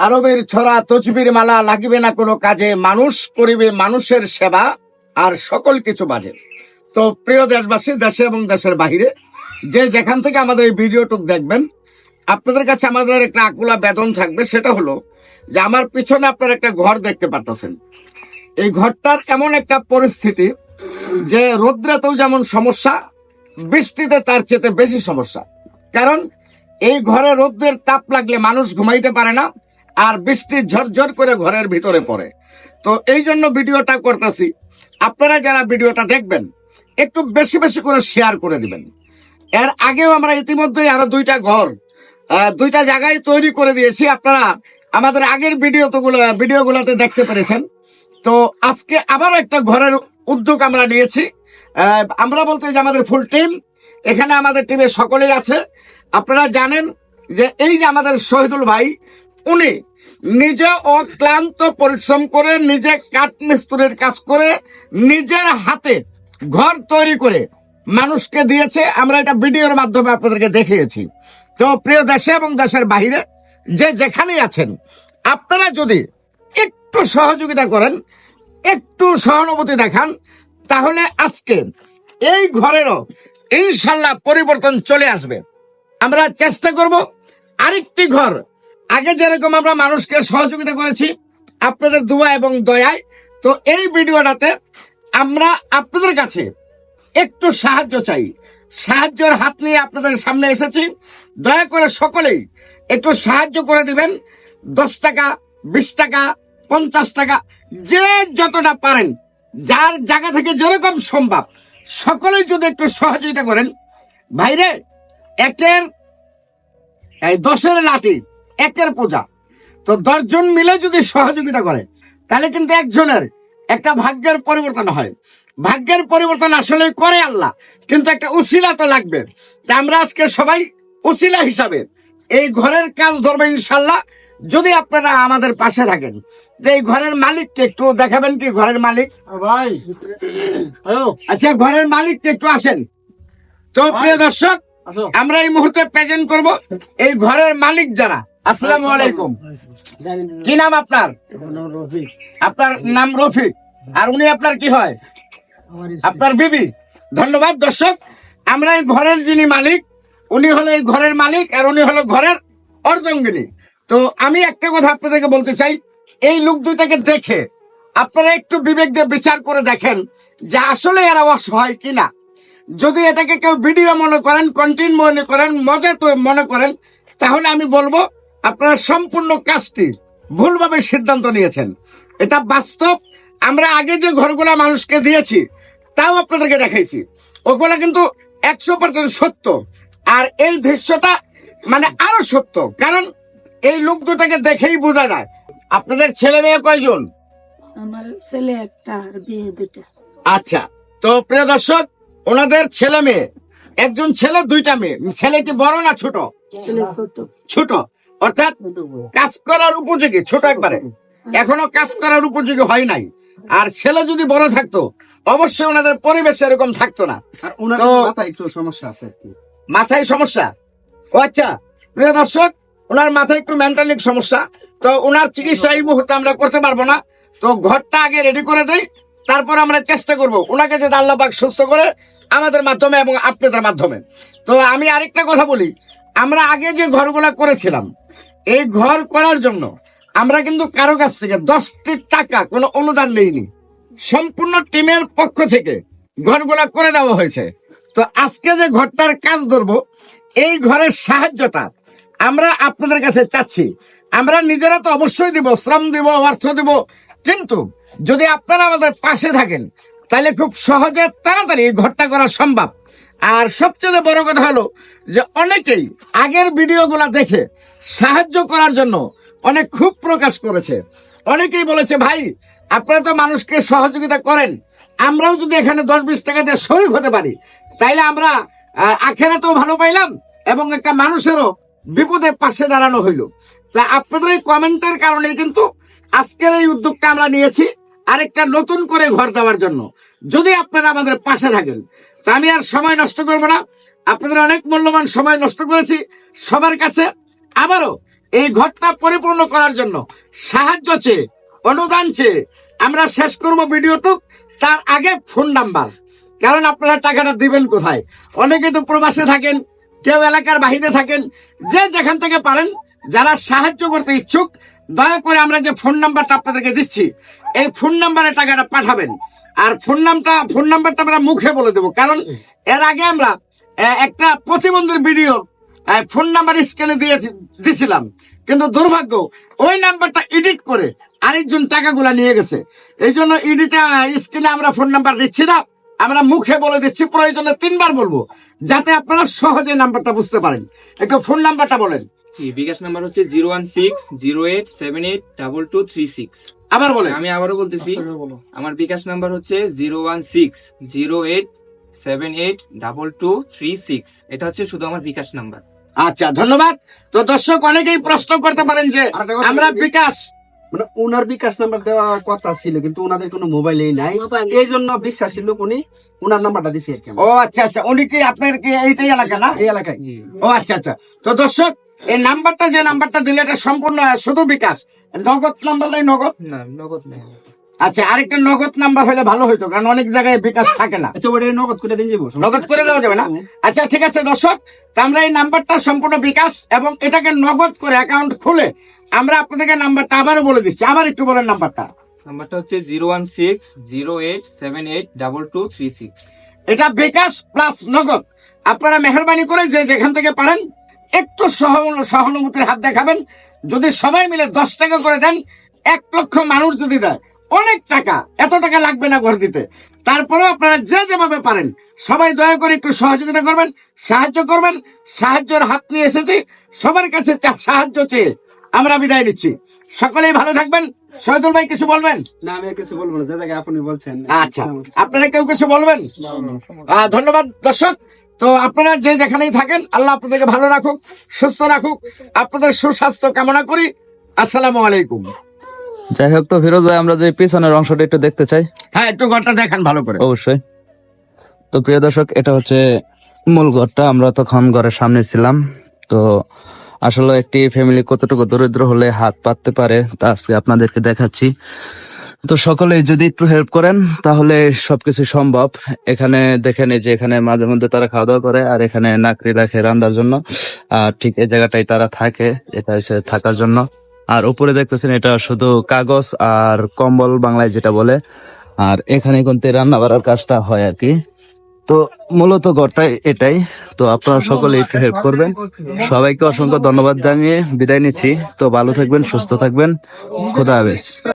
আরবের ছড়া তজবির মালা লাগবে না কোনো কাজে, মানুষ করিবে মানুষের সেবা, আর সকল কিছু বাজে। তো প্রিয় দেশবাসী, দেশে এবং দেশের বাহিরে, যে যেখান থেকে আমাদের এই ভিডিওটুক দেখবেন, আপনাদের কাছে আমাদের একটা আকুলা বেদন থাকবে, সেটা হলো যে আমার পিছনে আপনার একটা ঘর দেখতে পারতেছেন। এই ঘরটার এমন একটা পরিস্থিতি যে রৌদ্রেতেও যেমন সমস্যা, বৃষ্টিতে তার চেয়ে বেশি সমস্যা। কারণ এই ঘরে রৌদ্রের তাপ লাগলে মানুষ ঘুমাইতে পারে না আর বৃষ্টি ঝরঝর করে ঘরের ভিতরে পড়ে। তো এই জন্য ভিডিওটা করতেছি। আপনারা যারা ভিডিওটা দেখবেন, একটু বেশি বেশি করে শেয়ার করে দিবেন। এর আগেও আমরা ইতিমধ্যে আরও দুইটা ঘর দুইটা জায়গায় তৈরি করে দিয়েছি। আপনারা আমাদের আগের ভিডিও তো ভিডিওগুলোতে দেখতে পেরেছেন। তো আজকে আবার একটা ঘরের উদ্যোগ আমরা নিয়েছি। আমরা বলতে যে আমাদের ফুল টিম এখানে আমাদের টিমে সকলেই আছে। আপনারা জানেন যে এই যে আমাদের শহীদুল ভাই উনি নিজে অক্লান্ত পরিশ্রম করে, নিজে কাঠ মিস্ত্রির কাজ করে, নিজের হাতে ঘর তৈরি করে মানুষকে দিয়েছে। আমরা এটা ভিডিওর মাধ্যমে আপনাদেরকে দেখিয়েছি। তো প্রিয় দেশে এবং দেশের বাহিরে যে যেখানেই আছেন, আপনারা যদি একটু সহযোগিতা করেন, একটু সহানুভূতি দেখান, তাহলে আজকে এই ঘরেরও ইনশাল্লাহ পরিবর্তন চলে আসবে। আমরা চেষ্টা করব আরেকটি ঘর আগে যেরকম আমরা মানুষকে সহযোগিতা করেছি, আপনাদের দোয়া এবং দয়ায়, তো এই ভিডিওটাতে আমরা আপনাদের কাছে একটু সাহায্য চাই। সাহায্যের হাত নিয়ে আপনাদের সামনে এসেছি। দয়া করে সকলেই একটু সাহায্য করে দিবেন। দশ টাকা, বিশ টাকা, পঞ্চাশ টাকা, যে যতটা পারেন, যার জায়গা থেকে যেরকম সম্ভব। সকলেই যদি একটু সহযোগিতা করেন, ভাইরে, একের দশের লাঠি একের পূজা। তো দশজন মিলে যদি সহযোগিতা করে তাহলে কিন্তু একজনের একটা ভাগ্যের পরিবর্তন হয়। ভাগ্যের পরিবর্তন আসলে করে আল্লাহ কিন্তু একটা উসিলা তো লাগবে। তা আমরা আজকে সবাই উসিলা হিসাবে এই ঘরের কাজ ধরবে ইনশাল্লাহ। যদি আপনারা আমাদের পাশে থাকেন তো এই ঘরের মালিককে একটু দেখাবেন কি ঘরের মালিক? ভাই। আচ্ছা ঘরের মালিককে একটু আসেন। তো প্রিয় দর্শক আমরা এই মুহূর্তে প্রেজেন্ট করব এই ঘরের মালিক যারা। আসসালামু আলাইকুম। কি নাম আপনার? আপনার নাম রফিক। আর উনি আপনার কি হয়? আপনার বিবি। ধন্যবাদ দর্শক। আমরা এই ঘরের যিনি মালিক উনি হলো এই ঘরের মালিক আর উনি হলো ঘরের অর্ধঙ্গিনী তো আমি একটা কথা আপনাদেরকে বলতে চাই এই লোক দুইটাকে দেখে আপনারা একটু বিবেক দিয়ে বিচার করে দেখেন যে আসলে এরা অসহায় কিনা। যদি এটাকে কেউ ভিডিও মনে করেন কন্টেন্ট মনে করেন মজা তো মনে করেন তাহলে আমি বলব আপনারা সম্পূর্ণ কাজটি ভুলভাবে সিদ্ধান্ত নিয়েছেন। এটা বাস্তব। আমরা আগে যে ঘরগুলা মানুষকে দিয়েছি তাও আপনাদেরকে দেখাইছি। ওগুলা কিন্তু একশো পার্সেন্ট সত্য। আর এই দৃশ্যটা মানে আরও সত্য। কারণ এই লোক দুটাকে দেখেই বোঝা যায়। আপনাদের ছেলে মেয়ে কয়জন? আমার ছেলে একটা আর বিয়ে দুটা আচ্ছা তো প্রিয় দর্শক ওনাদের ছেলে মেয়ে। একজন ছেলে দুইটা মেয়ে। ছেলে কি বড় না ছোট। ছোট। অর্থাৎ কাজ করার উপযোগী ছোট একবারে। এখনও কাজ করার উপযোগী হয় নাই। আর ছেলে যদি বড় থাকতো অবশ্যই ওনাদের পরিবেশ এরকম থাকতো না। মাথায় একটু সমস্যা আছে মাথায় সমস্যা? ও আচ্ছা প্রিয় দর্শক ওনার মাথায় একটু মেন্টালিক সমস্যা। তো ওনার চিকিৎসা এই মুহূর্তে আমরা করতে পারব না। তো ঘরটা আগে রেডি করে দেই তারপর আমরা চেষ্টা করব ওনাকে যদি আল্লাহ পাক সুস্থ করে আমাদের মাধ্যমে এবং আপনাদের মাধ্যমে। তো আমি আরেকটা কথা বলি আমরা আগে যে ঘরগুলা করেছিলাম এই ঘর করার জন্য আমরা কিন্তু কারও কাছ থেকে দশটি টাকা কোনো অনুদান নেইনি। সম্পূর্ণ টিমের পক্ষ থেকে ঘরগুলা করে দেওয়া হয়েছে। তো আজকে যে ঘরটার কাজ ধরবো, এই ঘরের সাহায্যটা আমরা আপনাদের কাছে চাচ্ছি। আমরা নিজেরা তো অবশ্যই দিব, শ্রম দিব, অর্থ দিব, কিন্তু যদি আপনারা আমাদের পাশে থাকেন, তাহলে খুব সহজে তাড়াতাড়ি এই ঘরটা করা সম্ভব। আর সবচেয়ে বড় কথা হলো যে অনেকেই আগের ভিডিওগুলো দেখে সাহায্য করার জন্য অনেক খুব প্রকাশ করেছে। অনেকেই বলেছে, ভাই, আপনারা তো মানুষকে সহযোগিতা করেন। আমরাও যদি এখানে দশ বিশ টাকা দিয়ে শরিক হতে পারি, তাইলে আমরা আখেরাতেও ভালো পাইলাম এবং একটা মানুষেরও বিপদে পাশে দাঁড়ানো হইল। তা আপনাদের এই কমেন্টের কারণে কিন্তু আজকের এই উদ্যোগটা আমরা নিয়েছি আরেকটা নতুন করে ঘর দেওয়ার জন্য। যদি আপনারা আমাদের পাশে থাকেন, তা আমি আর সময় নষ্ট করব না। আপনাদের অনেক মূল্যবান সময় নষ্ট করেছি। সবার কাছে আবারও এই ঘটনা পরিপূর্ণ করার জন্য সাহায্য চেয়ে, অনুদান চেয়ে আমরা শেষ করব ভিডিওটুক। তার আগে ফোন নাম্বার। কারণ আপনারা টাকাটা দিবেন কোথায়? অনেকে তো প্রবাসে থাকেন, কেউ এলাকার বাহিরে থাকেন, যে যেখান থেকে পারেন, যারা সাহায্য করতে ইচ্ছুক, দয়া করে আমরা যে ফোন নাম্বারটা আপনাদেরকে দিচ্ছি, এই ফোন নাম্বারে টাকাটা পাঠাবেন। আর ফোন নামটা, ফোন নাম্বারটা আমরা মুখে বলে দেবো। কারণ এর আগে আমরা একটা প্রতিবন্ধীর ভিডিও ফোন নাম্বার স্ক্যানে দিয়ে দিছিলাম। কিন্তু দুর্ভাগ্য ওই নাম্বারটা এডিট করে আরেকজন টাকাগুলা নিয়ে গেছে। এই জন্য এডিটা স্ক্রিনে আমরা ফোন নাম্বার দিচ্ছি না আমরা মুখে বলে দিচ্ছি প্রয়োজনে তিনবার বলব যাতে আপনারা সহজে নাম্বারটা বুঝতে পারেন। একটু ফোন নাম্বারটা বলেন। জি বিকাশ নাম্বার হচ্ছে zero one six zero eight seven eight double two three six আবার বলেন। আমি আবারও বলতেছি আচ্ছা, আমার বিকাশ নাম্বার হচ্ছে zero one six zero eight seven eight double two three six এটা হচ্ছে শুধু আমার বিকাশ নাম্বার আচ্ছা ধন্যবাদ। তো দর্শক অনেকেই প্রশ্ন করতে পারেন যে আমরা বিকাশ মানে ওনার বিকাশ নাম্বার দেওয়া কথা ছিল কিন্তু ওনাদের কোনো মোবাইলেই নাই। এই জন্য বিশ্বাসী লোক উনি ওনার নাম্বারটা দিছে আর কি ও আচ্ছা আচ্ছা উনি কি আপনার কি এইটাই এলাকা না? এই এলাকায়। ও আচ্ছা আচ্ছা। তো দর্শক এই নাম্বারটা যে নাম্বারটা দিলে এটা সম্পূর্ণ শুধু বিকাশ। নগদ নাম্বার নাই নগদ? না নগদ নেই। আচ্ছা আরেকটা নগদ নাম্বার হলে ভালো হতো কারণ অনেক জায়গায় বিকাশ থাকে না। আচ্ছা নগদ করে দিন যাব নগদ করে দেওয়া যাবে না? আচ্ছা ঠিক আছে দর্শক তো আমরা এই নাম্বারটা সম্পূর্ণ বিকাশ এবং এটাকে নগদ করে অ্যাকাউন্ট খুলে আমরা আপনাদেরকে নাম্বারটা আবারও বলে দিচ্ছি। আবার একটু বলেন নাম্বারটা। নাম্বারটা হচ্ছে zero one six zero eight seven eight double two three six. এটা বিকাশ প্লাস নগদ। আপনারা মেহরবানি করে যে যেখান থেকে পারেন একটু সহ- সহানুভূতির হাত দেখাবেন। যদি সবাই মিলে দশ টাকা করে দেন এক লক্ষ মানুষ যদি দেয় অনেক টাকা। এত টাকা লাগবে না ঘর দিতে। তারপরেও আপনারা যে যেভাবে পারেন সবাই দয়া করে একটু সহযোগিতা করবেন সাহায্য করবেন। সাহায্যের হাত নিয়ে এসেছি সবার কাছে সাহায্য চেয়ে আমরা বিদায় নিচ্ছি। সকলেই ভালো থাকবেন। শহীদুল ভাই কিছু বলবেন? না আমি কিছু বলব না। যে জায়গায় আপনি বলছেন আচ্ছা। আপনারা কেউ কিছু বলবেন? আহ, ধন্যবাদ দর্শক। তো আপনারা যে যেখানেই থাকেন আল্লাহ আপনাদেরকে ভালো রাখুক সুস্থ রাখুক। আপনাদের সুস্বাস্থ্য কামনা করি। আসসালামু আলাইকুম। যাই হোক তো ফিরোজ ভাই আমরা যে পিছনের অংশটা একটু দেখতে চাই। হ্যাঁ একটু ঘরটা দেখান ভালো করে। অবশ্যই। তো প্রিয় দর্শক এটা হচ্ছে মূল ঘরটা। আমরা তখন ঘরের সামনে ছিলাম। তো আসলে একটি ফ্যামিলি কতটুকু দরিদ্র হলে হাত পাততে পারে তা আজকে আপনাদেরকে দেখাচ্ছি। তো সকলে যদি একটু হেল্প করেন তাহলে সবকিছু সম্ভব। এখানে দেখেন এই যে এখানে মাঝে মধ্যে তারা খাওয়া দাওয়া করে আর এখানে নাকড়ি রাখে রান্নার জন্য। আর ঠিক এই জায়গাটাই তারা থাকে এটা হচ্ছে থাকার জন্য। আর উপরে দেখতেছেন এটা শুধু কাগজ আর কম্বল বাংলায় যেটা বলে। আর এখানে কিন্তু রান্না বাড়ার কাজটা হয় আর কি। তো মূলত ঘরটাই এটাই। তো আপনারা সকলে একটু হেল্প করবেন। সবাইকে অসংখ্য ধন্যবাদ জানিয়ে বিদায় নিচ্ছি। তো ভালো থাকবেন, সুস্থ থাকবেন। খোদা হাফেজ।